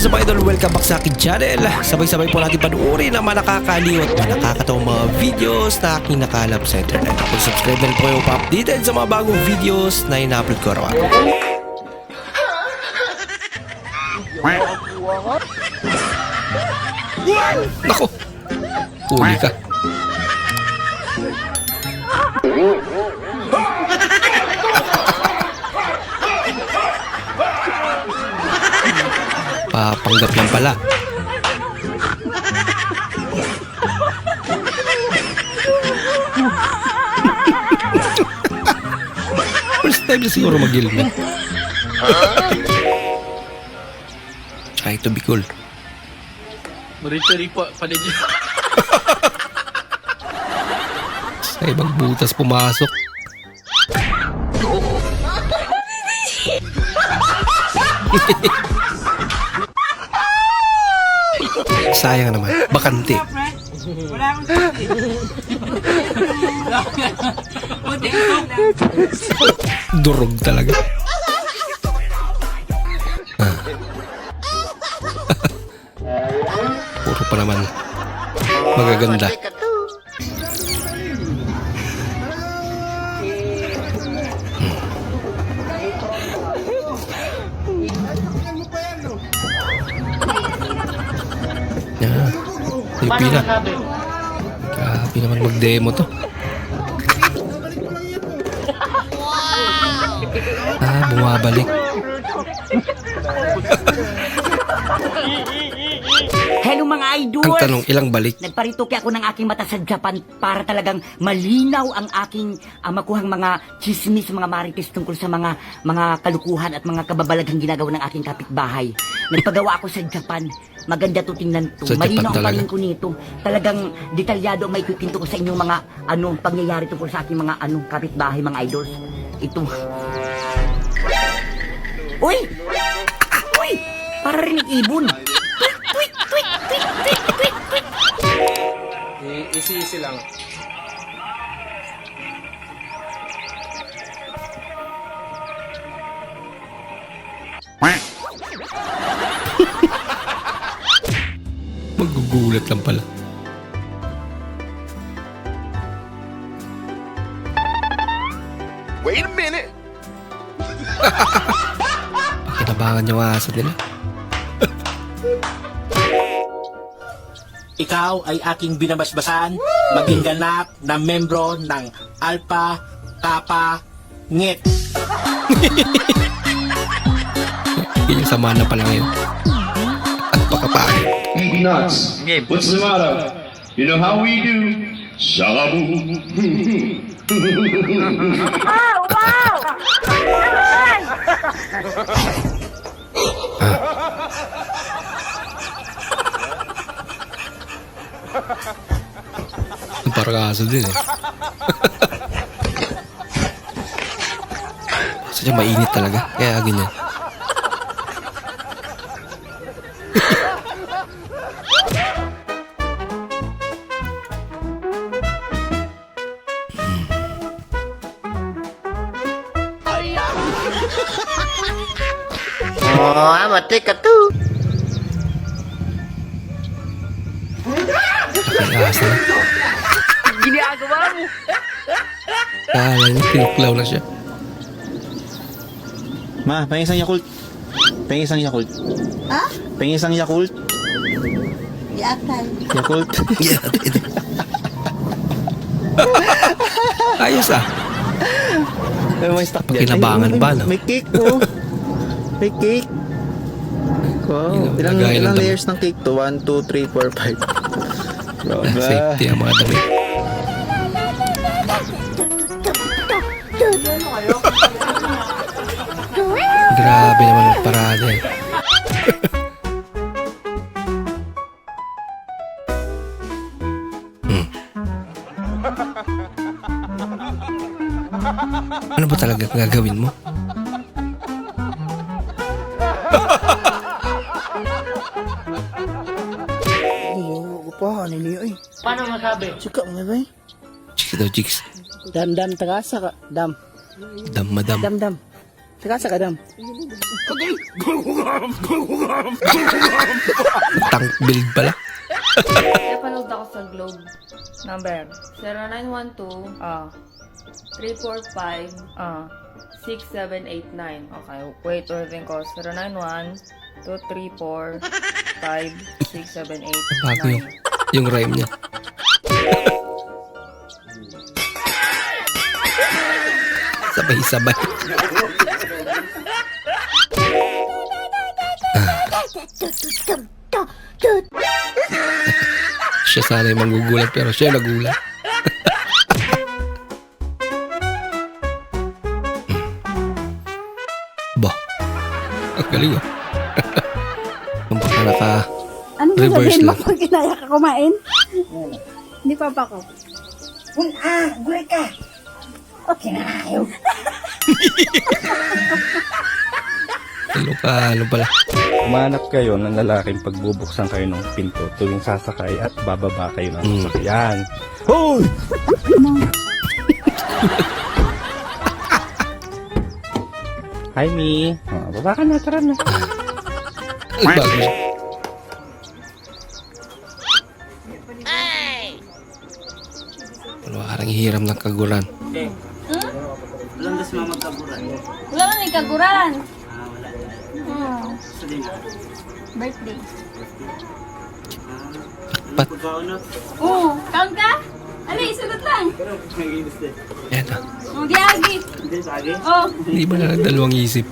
is up idol? Welcome back sa akin channel. Sabay-sabay po natin panuorin ang mga nakakaliw at mga nakakatawang mga videos na aking nakalap sa internet. Kung subscribe na rin po kayo pa-updated sa mga bagong videos na ina-upload ko araw Nako! Huli ka. Papanggap lang pala. First time na siguro mag-helmet. Try to be cool. Marito-ri pa pala dyan. Sa ibang butas pumasok. Sayang naman. Bakante. Wala akong. Durog talaga. Ah. Puro pa naman. Magaganda. Yung pila. Grabe naman mag-demo to. Ah, bumabalik. Hello mga idol! Ang tanong, ilang balik? Nagparitoke ako ng aking mata sa Japan para talagang malinaw ang aking ah, makuhang mga chismis, mga marites tungkol sa mga mga kalukuhan at mga kababalaghang ginagawa ng aking kapitbahay. Nagpagawa ako sa Japan. Maganda to tingnan to. Sa Japan malinaw ang talaga? ko nito. Talagang detalyado ang may kukwento ko sa inyong mga ano pangyayari tungkol sa aking mga ano kapitbahay, mga idols. Ito. Uy! Uy! Para rin ibon. Tweet, tweet, tweet, tweet. Isi-isi lang. Magugulat lang pala. Wait a minute. Pakinabangan yung aso nila. Ikaw ay aking binabasbasan, maging ganap na membro ng Alpha Kappa Ngit. Yung sama na pala ngayon. At pakapakit. nuts. What's the matter? You know how we do? Shabu. Yung parang aso din eh. Sadya mainit talaga. Kaya ganyan. Oh, I'm a take a two. Ang aso na. Ginagawa mo. Kala niya, pinuklaw na siya. Ma, pahing isang Yakult. Pahing isang Yakult. Ha? Pahing isang Yakult. Yakan. Yakult. Ayos ah. Ay, may stock dyan. Kinabangan ba, may- no? May cake, oh. May cake. Wow. Ilang, ilang layers ng cake to? 1, 2, 3, 4, 5. Grabe. Safety ang mga damit. Grabe naman ang parada eh. Hmm. Ano ba talaga gagawin mo? Pa, ano niyo eh. Paano masabi? Suka mo ba eh? Chicks daw, chicks. Dam, dam, tagasa ka. Dam, Dam, madam. dam, dam. Saka sa kadam. Tank build pala. Napanood ako sa Globe. Number 0912 ah 345 ah 6789. Okay, wait, ulitin ko. 091 234 56789. Bago yung, yung rhyme niya. Sabay-sabay. siya sana yung manggugulat pero siya nagulat. bah. Ang galing ah. Ang baka naka Ano Reverse sasabihin mo lang. pag kinaya ka kumain? Hindi pa pa ko. Ah, gulay ka. Okay na ayaw. ano ka, ano pala. Umanap kayo ng lalaking pagbubuksan kayo ng pinto tuwing sasakay at bababa kayo ng Mm. sasakyan. Hoy! Hi, Mi. Ah, baba ka na, tara na. Ay, bago Ano, parang hihiram ng kagulan. Wala na ni kaguran. Hmm. Birthday. Pat. Oo, count ka? Ali, sunod lang. Yan ah. Oh, diagi. Oh, Hindi ba na dalawang isip?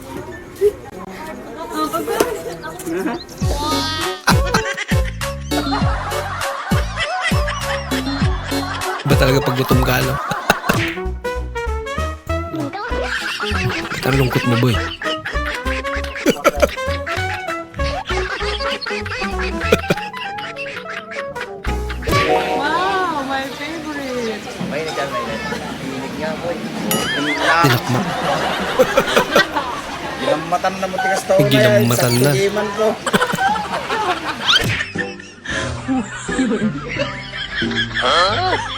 oh, pag talaga pag gutom ka, no? Ang lungkot mo, boy. Wow, my favorite! Tinakma. Ginamatan na matigas to Ginamatan na. ko.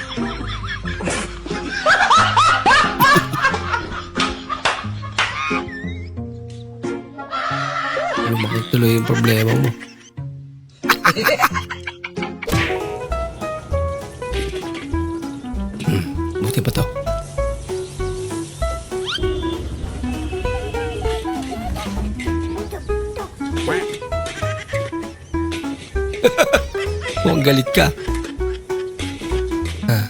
tuloy yung problema mo. hmm, buti pa to. Mukhang galit ka. Ah.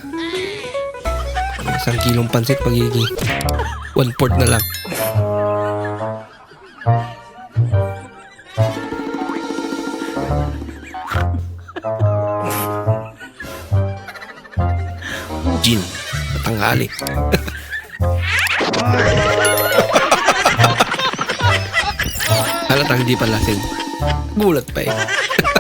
Isang kilong pansit pagiging one port na lang. Gin. Tanghali. Halatang di pa lasing. Gulat pa eh.